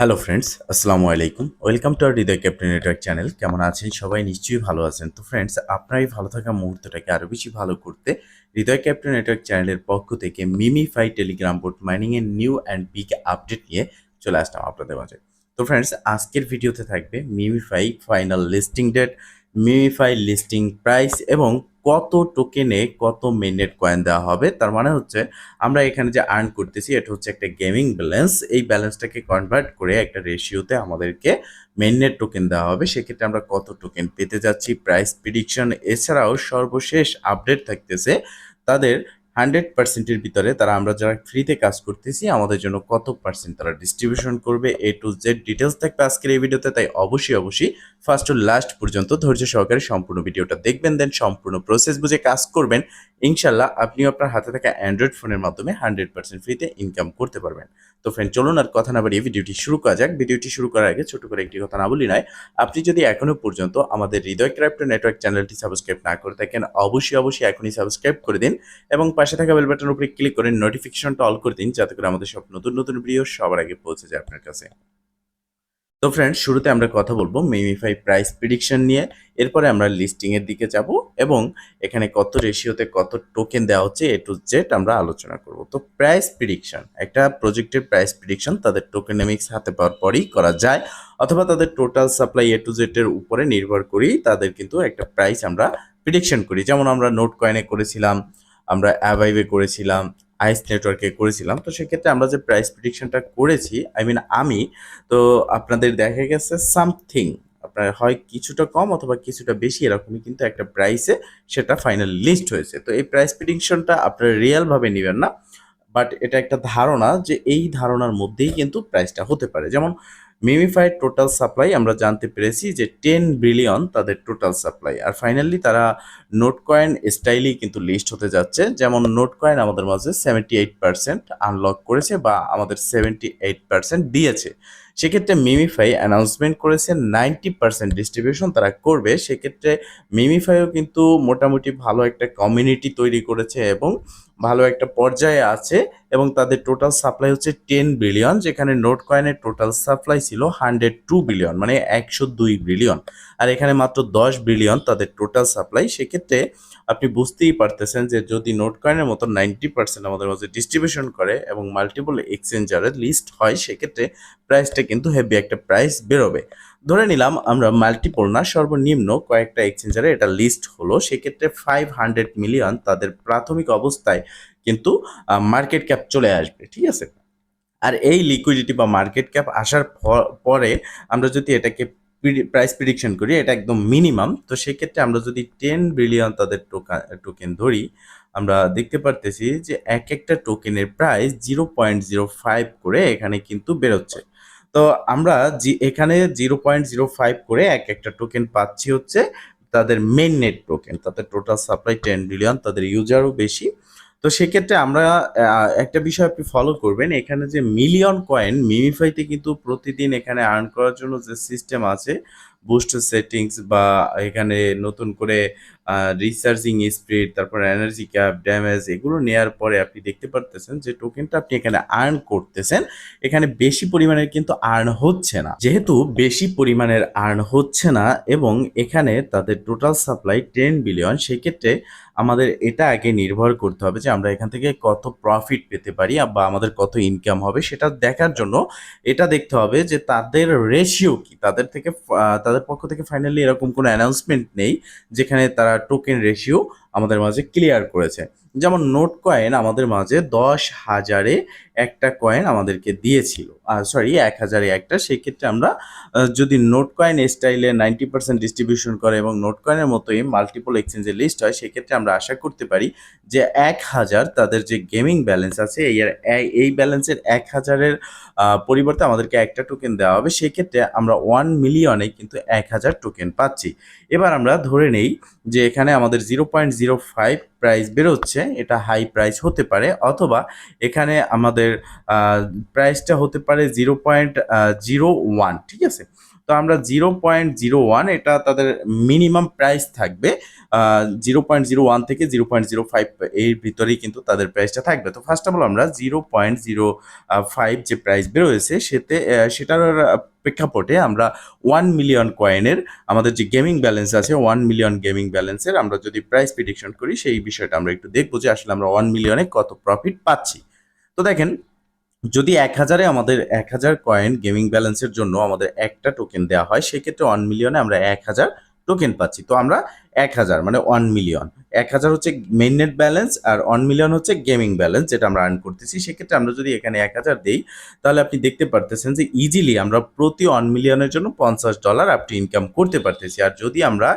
Hello friends আসসালামু আলাইকুম welcome to R Hridoy captain network channel কেমন আছেন? সবাই নিশ্চয়ই ভালো আছেন। তো ফ্রেন্ডস আপনার ভালো থাকা মুহূর্তটাকে আরও বেশি ভালো করতে হৃদয় ক্যাপ্টেন নেটওয়ার্ক চ্যানেলের পক্ষ থেকে মিমিফাই টেলিগ্রাম বোর্ড মাইনিংয়ের নিউ অ্যান্ড বিগ আপডেট নিয়ে চলে আসলাম আপনাদের মাঝে। তো ফ্রেন্ডস আজকের ভিডিওতে থাকবে MemeFi final listing date MemeFi listing price এবং কত টোকেনে কত মিনিট কয়েন দেওয়া হবে? তার মানে হচ্ছে আমরা এখানে যে আর্ন করতেছি, এটা হচ্ছে একটা গেমিং ব্যালেন্স এই ব্যালেন্সটাকে কনভার্ট করে একটা রেশিওতে আমাদেরকে মেননেট টোকেন দেওয়া হবে। সেক্ষেত্রে আমরা কত টোকেন পেতে যাচ্ছি? প্রাইস প্রিডিকশন এছাড়াও সর্বশেষ আপডেট থাকতেছে। তাদের হান্ড্রেড পার্সেন্টের ভিতরে তারা আমরা যারা ফ্রিতে কাজ করতেছি, আমাদের জন্য কত পার্সেন্ট তারা ডিস্ট্রিবিউশন করবে এ টু জেড ডিটেলস থাকবে আজকের এই ভিডিওতে, তাই অবশ্যই অবশ্যই ফার্স্ট টু লাস্ট পর্যন্ত ধৈর্য সহকারে সম্পূর্ণ ভিডিওটা দেখবেন দেন সম্পূর্ণ প্রসেস বুঝে কাজ করবেন। ইনশাল্লাহ আপনিও আপনার হাতে থাকা অ্যান্ড্রয়েড ফোনের মাধ্যমে হান্ড্রেড পার্সেন্ট ফ্রিতে ইনকাম করতে পারবেন। তো ফ্রেন্ড চলুন আর কথা না বাড়িয়ে ভিডিওটি শুরু করা যাক। ভিডিওটি শুরু করার আগে ছোট করে একটি কথা না বলি নয়, আপনি যদি এখনও পর্যন্ত আমাদের হৃদয় ক্রাফ্ট নেটওয়ার্ক চ্যানেলটি সাবস্ক্রাইব না করে থাকেন, অবশ্যই অবশ্যই এখনই সাবস্ক্রাইব করে দিন এবং পাশে থাকা বেল বাটনের উপরে ক্লিক করে নোটিফিকেশনটা অল করে দিন, যাতে করে আমাদের সব নতুন নতুন ভিডিও সবার আগে পৌঁছে যায় আপনার কাছে। তো ফ্রেন্ড শুরুতে আমরা কথা বলব মিমিফাই প্রাইস প্রিডিকশন নিয়ে। এরপরে আমরা লিস্টিং এর দিকে যাব এবং এখানে কত রেশিওতে কত টোকেন দেওয়া হচ্ছে এ টু জেড আমরা আলোচনা করব। তো প্রাইস প্রিডিকশন একটা প্রজেক্টের প্রাইস প্রিডিকশন তাদের টোকেনমিক্স হাতে পাওয়ার পরেই করা যায় অথবা তাদের total supply A to Z এর উপরে নির্ভর করেই তাদের কিন্তু একটা প্রাইস আমরা প্রিডিকশন করি। যেমন আমরা নোট কয়েনে করেছিলাম, আমরা অ্যাভাইভে করেছিলাম আইস নেটওয়ার্কে করেছিলাম। তো সেক্ষেত্রে আমরা যে প্রাইস প্রিডিকশনটা করেছি আই মিন আমি, তো আপনাদের দেখা গেছে সামথিং আপনার হয় কিছুটা কম অথবা কিছুটা বেশি, এরকমই কিন্তু একটা প্রাইসে সেটা ফাইনাল লিস্ট হয়েছে। তো এই প্রাইস প্রিডিকশনটা আপনারা রিয়েলভাবে নেবেন না বাট এটা একটা ধারণা যে এই ধারণার মধ্যেই কিন্তু প্রাইসটা হতে পারে। যেমন মিমিফাইড টোটাল সাপ্লাই আমরা জানতে পেরেছি যে টেন বিলিয়ন তাদের টোটাল সাপ্লাই আর ফাইনালি তারা নোট কয়েন স্টাইলেই কিন্তু লিস্ট হতে যাচ্ছে। যেমন নোট কয়েন আমাদের মাঝে সেভেন্টি এইট পার্সেন্ট আনলক করেছে বা আমাদের সেভেন্টি এইট পার্সেন্ট দিয়েছে। সেক্ষেত্রে মিমিফাই অ্যানাউন্সমেন্ট করেছে নাইনটি পার্সেন্ট ডিস্ট্রিবিউশন তারা করবে। সেক্ষেত্রে মিমিফাইও কিন্তু মোটামুটি ভালো একটা কমিউনিটি তৈরি করেছে এবং ভালো একটা পর্যায়ে আছে এবং তাদের টোটাল সাপ্লাই হচ্ছে টেন বিলিয়ন যেখানে নোট কয়েনের টোটাল সাপ্লাই ছিল হান্ড্রেড টু বিলিয়ন মানে একশো দুই বিলিয়ন আর এখানে মাত্র দশ বিলিয়ন তাদের টোটাল সাপ্লাই সেক্ষেত্রে আপনি বুঝতেই পারতেছেন যে যদি নোট কয়েনের মতো নাইনটি পার্সেন্ট আমাদের মাঝে ডিস্ট্রিবিউশন করে এবং মাল্টিপল এক্সচেঞ্জারের লিস্ট হয়, সেক্ষেত্রে প্রাইসটা কিন্তু হেভি একটা প্রাইস বেরোবে। ধরে নিলাম আমরা মাল্টিপল না সর্বনিম্ন কয়েকটা এক্সচেঞ্জারে এটা লিস্ট হলো, সেক্ষেত্রে ফাইভ হান্ড্রেড মিলিয়ন তাদের প্রাথমিক অবস্থায় কিন্তু মার্কেট ক্যাপ চলে আসবে, ঠিক আছে? আর এই লিকুইডিটি বা মার্কেট ক্যাপ আসার পরে আমরা যদি এটাকে প্রাইস প্রিডিকশন করি, এটা একদম মিনিমাম তো সেক্ষেত্রে আমরা যদি টেন বিলিয়ন তাদের টোকা টোকেন ধরি, আমরা দেখতে পারতেছি যে এক একটা টোকেনের price zero point zero five করে এখানে কিন্তু বেরোচ্ছে। তো আমরা জি, এখানে জিরো পয়েন্ট জিরো ফাইভ করে এক একটা টোকেন পাচ্ছি হচ্ছে তাদের মেন নেট টোকেন তাদের টোটাল সাপ্লাই টেন বিলিয়ন তাদের ইউজারও বেশি। তো সেক্ষেত্রে আমরা একটা বিষয় আপনি ফলো করবেন, এখানে যে মিলিয়ন কয়েন মিমিফাইতে কিন্তু প্রতিদিন এখানে আর্ন করার জন্য যে সিস্টেম আছে বুস্ট সেটিংস বা এখানে নতুন করে রিসার্চিং স্পিড তারপর এনার্জি ক্যাপ ড্যামেজ এগুলো নেয়ার পরে আপনি দেখতে পারতেছেন যে টোকেনটা আপনি এখানে আর্ন করতেছেন। এখানে বেশি পরিমাণের কিন্তু আর্ন হচ্ছে না। যেহেতু বেশি পরিমাণের আর্ন হচ্ছে না এবং এখানে তাদের টোটাল সাপ্লাই টেন বিলিয়ন সেক্ষেত্রে আমাদের এটা আগে নির্ভর করতে হবে যে আমরা এখান থেকে কত প্রফিট পেতে পারি বা আমাদের কত ইনকাম হবে, সেটা দেখার জন্য এটা দেখতে হবে যে তাদের রেশিও কি। তাদের থেকে তাদের পক্ষ থেকে ফাইনালি এরকম কোনো অ্যানাউন্সমেন্ট নেই যেখানে তারা টোকেন রেশিও আমাদের মাঝে ক্লিয়ার করেছে। যেমন নোট কয়েন আমাদের মাঝে দশ হাজারে একটা কয়েন আমাদেরকে দিয়েছিল। আর সরি এক হাজারে একটা। সেক্ষেত্রে আমরা যদি নোট কয়েন স্টাইলে নাইনটি পার্সেন্ট ডিস্ট্রিবিউশন করে এবং নোট কয়েনের মতোই মাল্টিপল এক্সচেঞ্জে লিস্ট হয়, সেক্ষেত্রে আমরা আশা করতে পারি যে এক হাজার তাদের যে গেমিং ব্যালেন্স আছে, এই- এই ব্যালেন্সের এক হাজারের পরিবর্তে আমাদেরকে একটা টোকেন দেওয়া হবে। সেক্ষেত্রে আমরা ওয়ান মিলিয়নে কিন্তু এক হাজার টোকেন পাচ্ছি। এবার আমরা ধরে নেই যে এখানে আমাদের zero point zero five price বেরোচ্ছে, এটা হাই প্রাইস হতে পারে, অথবা এখানে আমাদের প্রাইসটা হতে পারে জিরো পয়েন্ট জিরো ওয়ান, ঠিক আছে? তো আমরা জিরো পয়েন্ট জিরো ওয়ান এটা তাদের মিনিমাম প্রাইস থাকবে জিরো পয়েন্ট জিরো ওয়ান থেকে জিরো পয়েন্ট জিরো ফাইভ এর ভিতরেই কিন্তু তাদের প্রাইসটা থাকবে। তো ফার্স্ট অফ অল আমরা জিরো পয়েন্ট জিরো ফাইভ যে প্রাইস বেরোয়েছে, সেতে সেটার প্রেক্ষাপটে আমরা ওয়ান মিলিয়ন কয়েনের আমাদের যে গেমিং ব্যালেন্স আছে ওয়ান মিলিয়ন গেমিং ব্যালেন্সের আমরা যদি প্রাইস প্রিডিকশন করি, সেই বিষয়টা আমরা একটু দেখব যে আসলে আমরা ওয়ান মিলিয়নে কত প্রফিট পাচ্ছি। তো দেখেন যদি এক হাজারে আমাদের এক হাজার কয়েন গেমিং ব্যালেন্সের জন্য আমাদের একটা টোকেন দেওয়া হয়, সেক্ষেত্রে ওয়ান মিলিয়নে আমরা এক হাজার টোকেন পাচ্ছি। তো আমরা এক হাজার মানে ওয়ান মিলিয়ন এক হাজার হচ্ছে মেইন নেট ব্যালেন্স আর ওয়ান মিলিয়ন হচ্ছে গেমিং ব্যালেন্স যেটা আমরা আর্ন করতেছি। সেক্ষেত্রে আমরা যদি এখানে এক হাজার দিই, তাহলে আপনি দেখতে পারতেছেন যে ইজিলি আমরা প্রতি ওয়ান মিলিয়নের জন্য পঞ্চাশ ডলার আপনি ইনকাম করতে পারতেছি। আর যদি আমরা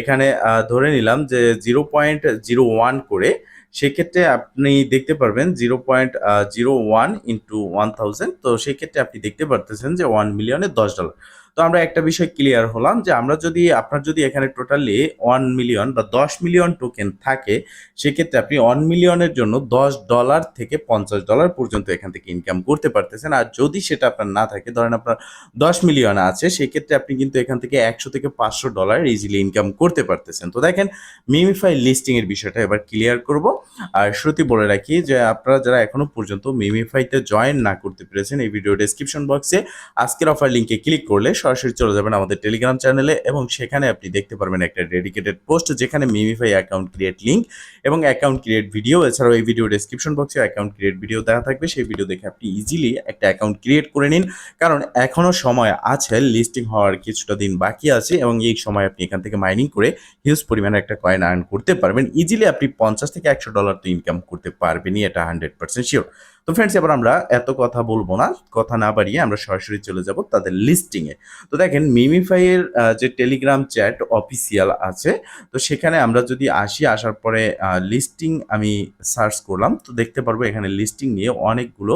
এখানে ধরে নিলাম যে জিরো পয়েন্ট জিরো ওয়ান করে সেক্ষেত্রে আপনি দেখতে পারবেন zero point zero one into one thousand তো সেক্ষেত্রে আপনি দেখতে পারতেছেন যে ওয়ান মিলিয়নে দশ ডলার তো আমরা একটা বিষয় ক্লিয়ার হলাম যে আমরা যদি, আপনার যদি এখানে টোটালি ওয়ান মিলিয়ন বা দশ মিলিয়ন টোকেন থাকে, সেক্ষেত্রে আপনি ওয়ান মিলিয়নের জন্য দশ ডলার থেকে পঞ্চাশ ডলার পর্যন্ত এখান থেকে ইনকাম করতে পারতেছেন। আর যদি সেটা আপনার না থাকে, ধরেন আপনার দশ মিলিয়ন আছে, সেক্ষেত্রে আপনি কিন্তু এখান থেকে একশো থেকে পাঁচশো ডলার ইজিলি ইনকাম করতে পারতেছেন। তো দেখেন মিমিফাই লিস্টিং এর বিষয়টা এবার ক্লিয়ার করব। আর শ্রুতি বলে রাখি যে আপনারা যারা এখনও পর্যন্ত মিমিফাইতে জয়েন না করতে পেরেছেন, এই ভিডিও ডেসক্রিপশন বক্সে আজকের অফার লিঙ্কে ক্লিক করলে সরাসরি চলে যাবেন আমাদের টেলিগ্রাম চ্যানেলে এবং সেখানে আপনি দেখতে পারবেন একটা ডেডিকেটেড পোস্ট যেখানে মিমিফাই অ্যাকাউন্ট ক্রিয়েট লিঙ্ক এবং অ্যাকাউন্ট ক্রিয়েট ভিডিও এছাড়াও এই ভিডিও ডেসক্রিপশন বক্সে অ্যাকাউন্ট ক্রিয়েট ভিডিও দেওয়া থাকবে। সেই ভিডিও দেখে আপনি ইজিলি একটা অ্যাকাউন্ট ক্রিয়েট করে নিন। কারণ এখনও সময় আছে লিস্টিং হওয়ার কিছুটা দিন বাকি আছে এবং এই সময় আপনি এখান থেকে মাইনিং করে হিউজ পরিমাণে একটা কয়েন আর্ন করতে পারবেন। ইজিলি আপনি পঞ্চাশ থেকে একশো ডলার তো ইনকাম করতে পারবেনই, এটা হান্ড্রেড পার্সেন্ট শিওর তো ফ্রেন্ডস এবার আমরা এত কথা বলব না, কথা না বাড়িয়ে আমরা সরাসরি চলে যাব তাদের লিস্টিংয়ে তো দেখেন মিমিফাইয়ের যে টেলিগ্রাম চ্যাট অফিসিয়াল আছে, তো সেখানে আমরা যদি আসি, আসার পরে লিস্টিং আমি সার্চ করলাম, তো দেখতে পারব এখানে লিস্টিং নিয়ে অনেকগুলো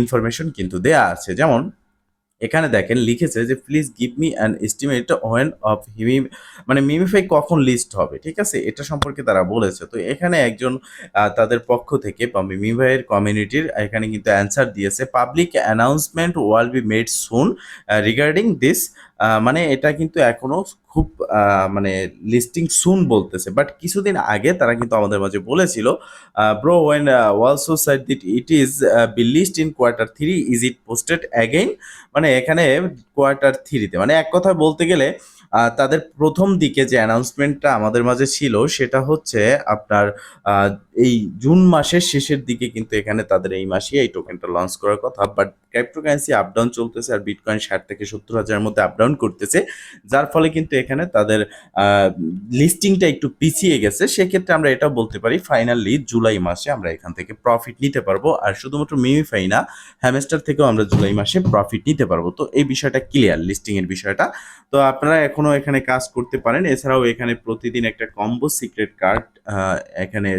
ইনফরমেশন কিন্তু দেয়া আছে। যেমন এখানে দেখেন, লিখেছে যে please give me an estimate when of হিমি মানে মিমিফাই কখন লিস্ট হবে, ঠিক আছে? এটা সম্পর্কে তারা বলেছে। তো এখানে একজন তাদের পক্ষ থেকে বা মিমিফাইয়ের কমিউনিটির এখানে কিন্তু অ্যান্সার দিয়েছে public announcement will be made soon regarding this মানে এটা কিন্তু এখনও খুব মানে লিস্টিং সুন বলতেছে। বাট কিছুদিন আগে তারা কিন্তু আমাদের মাঝে বলেছিল bro when also side that it is B list in quarter three is it posted again মানে এখানে কোয়ার্টার থ্রিতে মানে এক কথা বলতে গেলে তাদের প্রথম দিকে যে অ্যানাউন্সমেন্টটা আমাদের মাঝে ছিল, সেটা হচ্ছে আপনার এই জুন মাসের শেষের দিকে কিন্তু এখানে তাদের এই মাসে এই টোকেনটা লঞ্চ করার কথা। বাট ক্রিপ্টোকারেন্সি আপ ডাউন চলতেছে আর বিটকয়েন ষাট থেকে সত্তর হাজারের মধ্যে আপ ডাউন করতেছে। যার ফলে কিন্তু এখানে তাদের লিস্টিংটা একটু পিছিয়ে গেছে। সেক্ষেত্রে আমরা এটা বলতে পারি ফাইনালি জুলাই মাসে আমরা এখান থেকে প্রফিট নিতে পারব। আর শুধুমাত্র মিমিফাই না হ্যামেস্টার থেকেও আমরা জুলাই মাসে প্রফিট নিতে পারব। তো এই বিষয়টা ক্লিয়ার লিস্টিংয়ের বিষয়টা। তো আপনারা এখনও এখানে কাজ করতে পারেন। এছাড়াও এখানে প্রতিদিন একটা কম্বো সিক্রেট কার্ড এখানে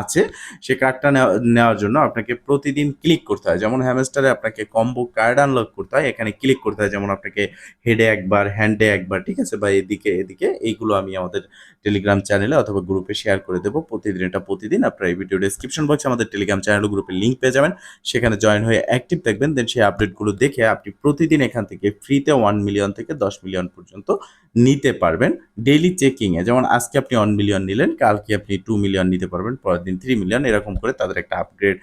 আছে। সে কার্ডটা নেওয়ার জন্য আপনাকে প্রতিদিন ক্লিক করতে হয়। যেমন হ্যামেস্টারে আপনাকে কম্বো কার্ড আনলক করতে হয়, এখানে ক্লিক করতে হয়। যেমন আপনাকে হেডে একবার হ্যান্ডে একবার, ঠিক আছে? বা এদিকে এদিকে, এইগুলো আমি আমাদের টেলিগ্রাম চ্যানেলে অথবা গ্রুপে শেয়ার করে দেবো। প্রতিদিন, এটা প্রতিদিন। আপনারা এই ভিডিও ডেসক্রিপশন বক্সে আমাদের টেলিগ্রাম চ্যানেল ও গ্রুপের লিঙ্ক পেয়ে যাবেন। সেখানে জয়েন হয়ে অ্যাক্টিভ থাকবেন। দেন সেই আপডেটগুলো দেখে আপনি প্রতিদিন এখান থেকে ফ্রিতে ওয়ান মিলিয়ন থেকে দশ মিলিয়ন পর্যন্ত নিতে পারবেন ডেইলি চেকিংয়ে যেমন আজকে আপনি ওয়ান মিলিয়ন নিলেন, কালকে আপনি টু মিলিয়ন নিতে পারবেন, পরের দিন থ্রি মিলিয়ন এরকম করে তাদের একটা আপগ্রেড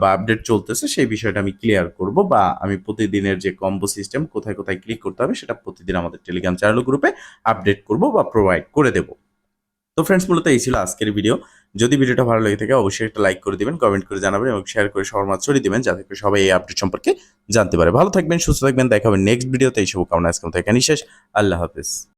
বা আপডেট চলতেছে। সেই বিষয়টা আমি ক্লিয়ার করব বা আমি প্রতিদিনের যে কম্বো সিস্টেম কোথায় কোথায় ক্লিক করতে হবে, সেটা প্রতিদিন আমাদের টেলিগ্রাম চ্যানেল গ্রুপে আপডেট করব বা প্রোভাইড করে দেব। তো ফ্রেন্ডস মূলত এই ছিল আজকের ভিডিও যদি ভিডিওটা ভালো লেগে থাকে, অবশ্যই একটা লাইক করে দিবেন কমেন্ট করে জানাবেন এবং শেয়ার করে সবার মাঝে ছড়িয়ে দিবেন, যাতে করে সবাই এই আপডেট সম্পর্কে জানতে পারে। ভালো থাকবেন, সুস্থ থাকবেন, দেখা হবে নেক্সট ভিডিওতে এই শুভকামনা আজকে এখানেই শেষ। আল্লাহ হাফিজ।